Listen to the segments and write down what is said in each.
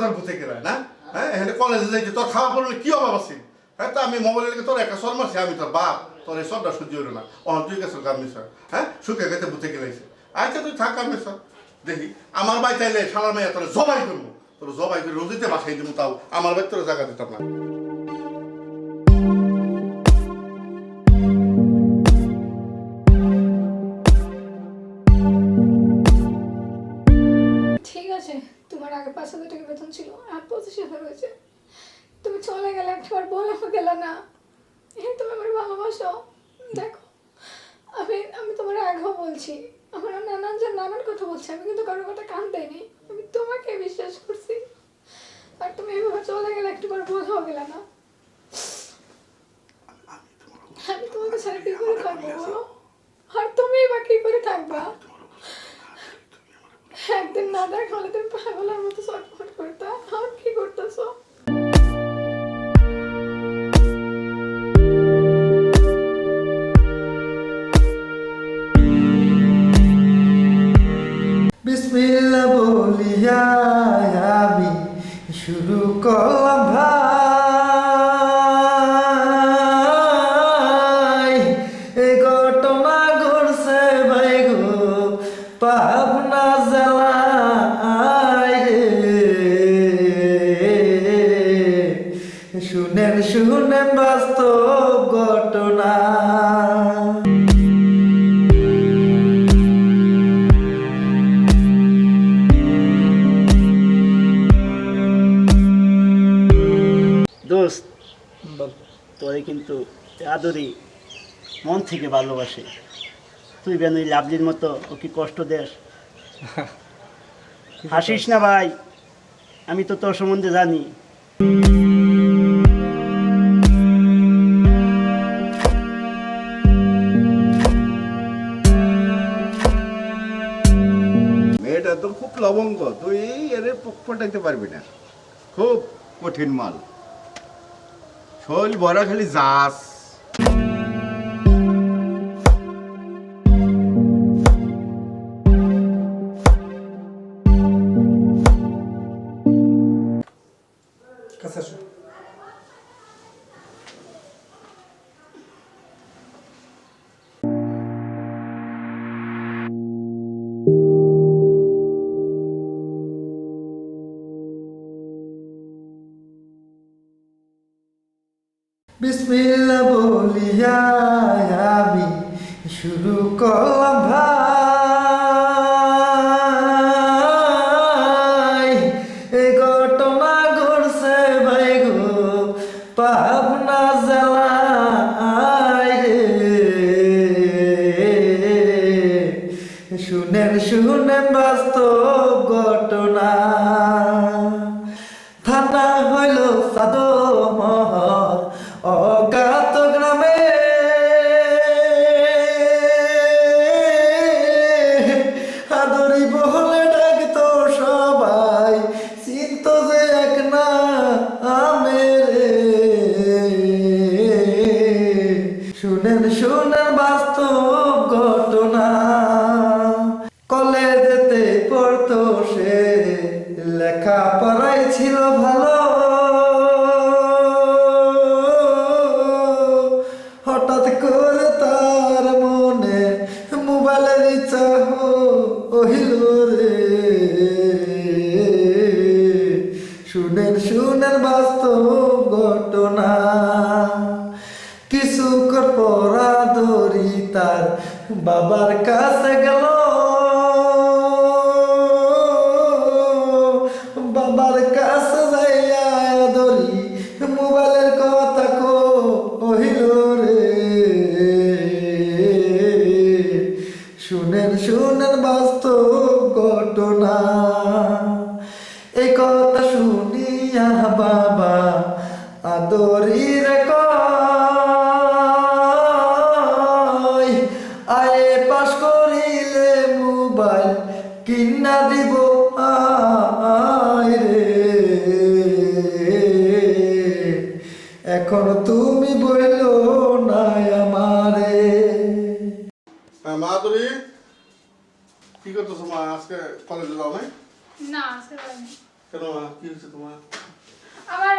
তোর বুঝে গেল, না? হ্যাঁ এখানে কলেজে যাইতে তোর খাওয়া পড়লে কি অভাব আছে? হ্যাঁ তো আমি মোবাইলে লেগে তোর একটা মারছি আমি তোর বাপ, তোর এই সবটা সহ্য হলো না। অহন তুই গেছো কামনি স্যার হ্যাঁ? সুখে গেছে, বুঝে গেলাইছে আচ্ছা তুই থাক কামনি স্যার দেখি। আমার বাই চাইলে সালার মেয়ে তোর জবাই করব। তোর জবাই করে রোজিতে বাসাই দিব তাও। আমার বাড়ি তোর জায়গা দিতাম না। বেতন ছিল আর পঁচিশ হাজার হয়েছে। তুমি চলে গেলে একবার বলেও গেলে না। হ্যাঁ তুমি আমার ভালোবাসো। দেখো আমি আমি তোমার আগেও বলছি। আমার নানান যে নানান কথা বলছে আমি কিন্তু কারোর কথা কান দেয়নি আমি তোমাকে বিশ্বাস করছি। আর তুমি এভাবে চলে গেলে একটাবার বোঝাও গেলে না। আমি তোমাকে ছাড়া কি করে থাকব বলো? আর তুমি বা কি করে থাকবা? না দেখা হলে তুমি পাগলের মতো কি বিসমিল্লাহ বলিয়া আমি শুরু করলাম শুনেন শুনেন বাস্তব ঘটনা। দোস্ত তোরে কিন্তু আদরি মন থেকে ভালোবাসে। তুই বেন ওই লাভলির মতো ও কি কষ্ট দেস হাসিস না ভাই আমি তো তোর সম্বন্ধে জানি। লবঙ্গ তুই এর পটাইতে পারবি না। খুব কঠিন মাল। শৈল বড় খালি যাস বলিয়া আমি শুরু করলাম ভাই। শুনেন শুনেন বাস্তব ঘটনা। কলেজেতে পড়তো সে লেখা পড়াই ছিল ভালো। হঠাৎ করে তার মনে মোবাইলের ইচ্ছা হইল রে। শুনেন শুনেন বাস্তব বাবার কাছে তুমি বইল নাই আমারে। মাধুরী কি করতেছো মা? আজকে কলেজে যাও নাই? না আজকে করিনি কেন মা? কি হয়েছে তোমার? আমার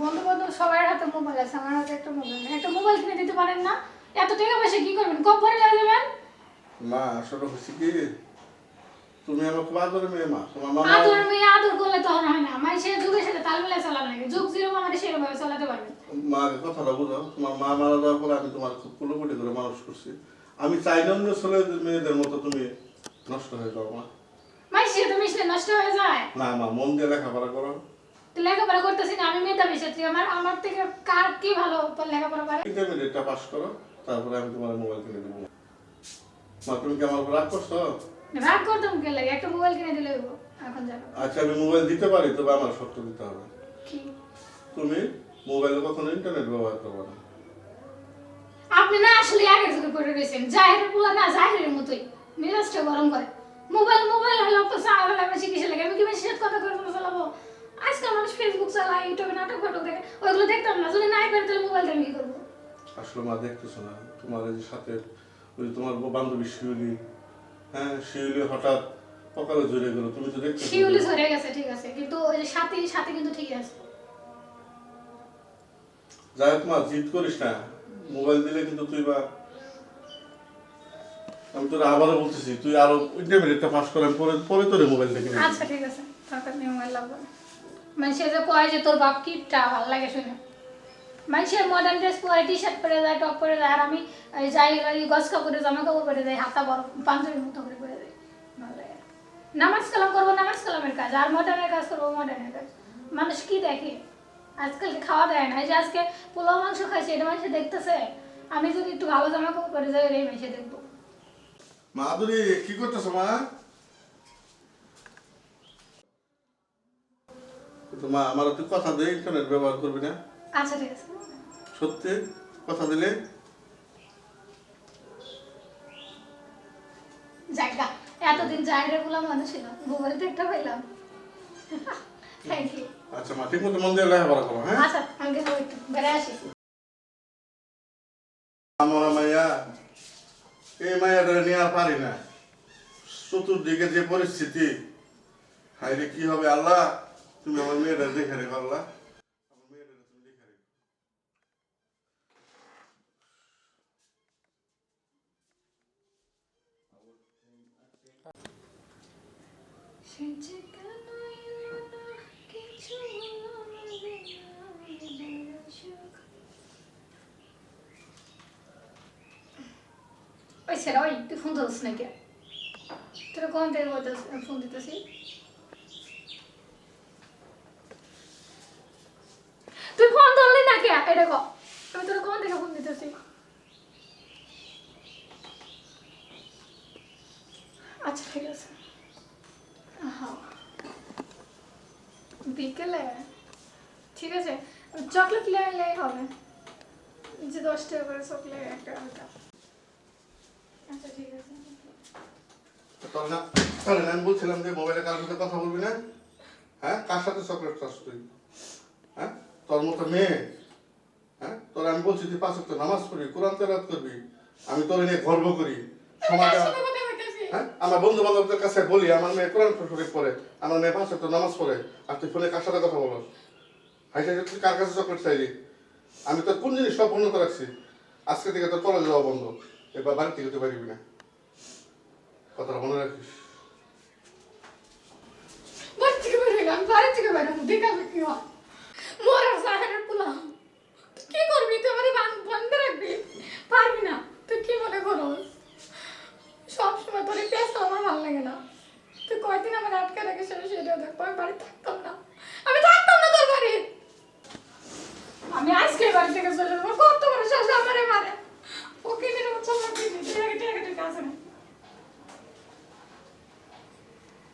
বন্ধু বান্ধব সবার হাতে মোবাইল আছে আমার হাতে একটা মোবাইল নেই। একটা মোবাইল কিনে দিতে পারেন না? এত টাকা পয়সা কি করবেন? কম ভরে লাগে দেবেন মা আসলে হচ্ছে কি? তুমি আমার খুব আদরের মেয়ে মা। তোমার মামা আদর মেয়ে আদর করলে তখন হয় না। আমার সে যুগের সাথে তাল মিলাই চালান লাগে যুগ যেরকম আমাদের সেরকম ভাবে চালাতে পারবে মা কথাটা বুঝো তোমার মা মারা যাওয়ার পরে আমি তোমার খুব কুলোকুটি করে মানুষ করছি। আমি চাই না অন্য ছেলে মেয়েদের মতো তুমি নষ্ট হয়ে যাও মা। মাই সে তো মিশলে নষ্ট হয়ে যায়। না মা মন দিয়ে লেখাপড়া করো। তো লেখাপড়া করতেছি না। আমি মেধাবী ছাত্রী আমার আমার থেকে কার কি ভালো তোর লেখাপড়া পারে ইন্টারমিডিয়েটটা পাস করো তারপরে আমি তোমার মোবাইল কিনে দেবো। মা তুমি কি আমার রাগ করছ? রাগ করতাম কে লাগে? একটা মোবাইল কিনে দিলে এখন যাব আচ্ছা আমি মোবাইল দিতে পারি তবে আমার শর্ত দিতে হবে। কি? তুমি মোবাইলে কখনো ইন্টারনেট ব্যবহার করবে না। আপনি না আসলে আগের যুগে পড়ে রয়েছেন জাহেরের পোলা না জাহেরের মতোই। মেজাজটা গরম করে। মোবাইল মোবাইল হলো তো সারা আমি শিখেছি লাগে? আমি কি বেশি কথা করে চালাবো আজকাল মানুষ ফেসবুক চালায় ইউটিউবে নাটক ফাটক দেখে ওইগুলো দেখতাম না। যদি নাই পারে তাহলে মোবাইল আমি কি করব? আসলে মা দেখতেছো না। তোমার যে সাথে ওই তোমার বান্ধবী শিউলি হ্যাঁ শিউলি হঠাৎ সকালে জুড়ে গেল তুমি তো দেখতে শিউলি ঝরে গেছে ঠিক আছে কিন্তু ওই যে সাথে সাথে কিন্তু ঠিক আছে। যাই মা জিদ করিস না মোবাইল দিলে কিন্তু তুই বা আমি তোর আবারও বলতেছি তুই আরও ইন্টারমিডিয়েটটা পাস করে পরে পরে তোর মোবাইল দেখে আচ্ছা ঠিক আছে দরকার নেই মোবাইল লাগবে। না মানুষে যে কয় যে তোর বাপ কিপটা ভালো লাগে শুনে। মানুষের মডার্ন ড্রেস পরে টি শার্ট পরে যায় টপ পরে যায়, আর আমি যাই গছ কাপড়ে জামা কাপড় পরে যাই হাতা বড় পাঞ্জাবির মতো করে পরে যাই নামাজ কালাম করব, নামাজ কালামের কাজ, আর মডার্নের কাজ করব মডার্নের কাজ। মানুষ কি দেখে? আজকাল খাওয়া দেয় না, এই যে আজকে পোলাও মাংস খাইছে, এটা মানুষে দেখতেছে? আমি যদি একটু ভালো জামা কাপড় পরে যাই এই মানুষে দেখব। মাধুরী কি করতেছো মা? মা, আমার তুই কথা দে ইন্টারনেট ব্যবহার করবি না? আচ্ছা ঠিক আছে। সত্যি কথা দিলে? জায়গা। এতদিন জায়গারগুলো মানুষ ছিল মোবাইল তো একটা পাইলাম। থ্যাংক ইউ আচ্ছা মা ঠিক মতো মন দিয়ে লেখাপড়া করো হ্যাঁ? আচ্ছা আমি গেলাম একটু। বেড়ে আসি। আমার মাইয়া এই মাইয়াটা নিয়ে আর পারি না। চতুর্দিকে যে পরিস্থিতি হাইরে কি হবে আল্লাহ? তুমি আমার মেয়েটা দেখে রেখো আল্লাহ আমার মেয়েটা তুমি দেখে রেখো সে যে কেন এলো না, কিছু বলে না, বড় সুখ। ওই ছেলে ওই তুই ফোন ধরছ নাকি তোরা কোন থেকে বলতেছ- ফোন দিতেছি তুই ফোন ধরলি না কে এটা আমি তোরা কোন থেকে ফোন দিতেছি আচ্ছা ঠিক আছে হ্যাঁ। বিকেলে ঠিক আছে চকলেট নিয়ে এলেই হবে। যে দশ টাকা করে চকলেট একটা ওটা আচ্ছা ঠিক আছে। তোর না তাহলে আমি বলছিলাম যে মোবাইলে কার সাথে কথা বলবি না হ্যাঁ? কার সাথে চকলেট চাস তুই? হ্যাঁ? তোর মতো মেয়ে হ্যাঁ? তোর আমি বলছি তুই পাঁচ ওয়াক্ত নামাজ পড়বি কোরআন তেলাওয়াত করবি আমি তোর নিয়ে গর্ব করি। সমাজে? হ্যাঁ? আমার বন্ধু বান্ধবদের কাছে বলি আমার মেয়ে কোরআন শরীফ পড়ে আমার মেয়ে পাঁচ ওয়াক্ত নামাজ পড়ে আর তুই ফোনে কার সাথে কথা বলো হাইটা তুই কার কাছে চকলেট চাইলি? আমি তোর কোন জিনিস সব উন্নত রাখছি আজকে থেকে তোর কলেজ যাওয়া বন্ধ এবার বাড়ি থেকে তুই পারবি না কথাটা মনে রাখিস বাড়ি বাড়ি থেকে বের হব, দেখাবে কি হয়। মরার সাহারের পোলাও। কি করবি? তুই আমারে বান- বন্ধ রাখবি? পারবি না। তুই কি মনে করস? সবসময় তোর এই পেঁচা আমার ভালো লাগে না। তুই কয়দিন আমার আটকে রাখিস আমি সেটাও দেখব। আমি বাড়ি থাকতাম না। আমি থাকতাম না তোর বাড়ি। আমি আজকে বাড়ি থেকে চলে যাব কত বড় সাহস আমারে মারে ওকে দিন হচ্ছে আমার দিদি টেকে টেকে টেকে আসে না মেয়েটা ঠিক আছে